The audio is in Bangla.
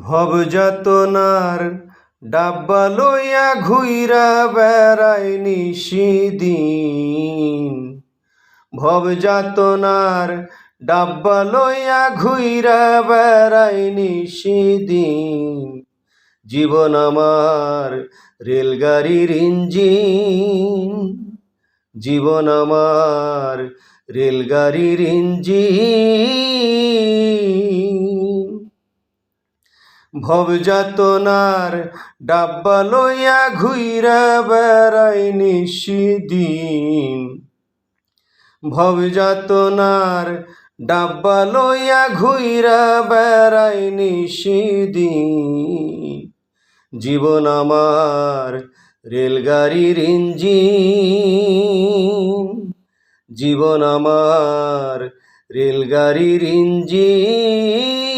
ভবযাতনার ডাব্বা লইয়া ঘুইরা বেড়াই নিশিদিন। ভবযাতনার ডাব্বা লইয়া ঘুইরা বেড়াই নিশিদিন। জীবন আমার রেলগাড়ির ইঞ্জিন। জীবন আমার রেলগাড়ির ইঞ্জিন। ভবযাতনার ডাব্বা লইয়া ঘুইরা বেড়াই নিশিদিন। ভবযাতনার ডাব্বা লইয়া ঘুইরা বেড়াই নিশিদিন। জীবন আমার রেলগাড়ির ইঞ্জিন। জীবন আমার রেলগাড়ির ইঞ্জিন।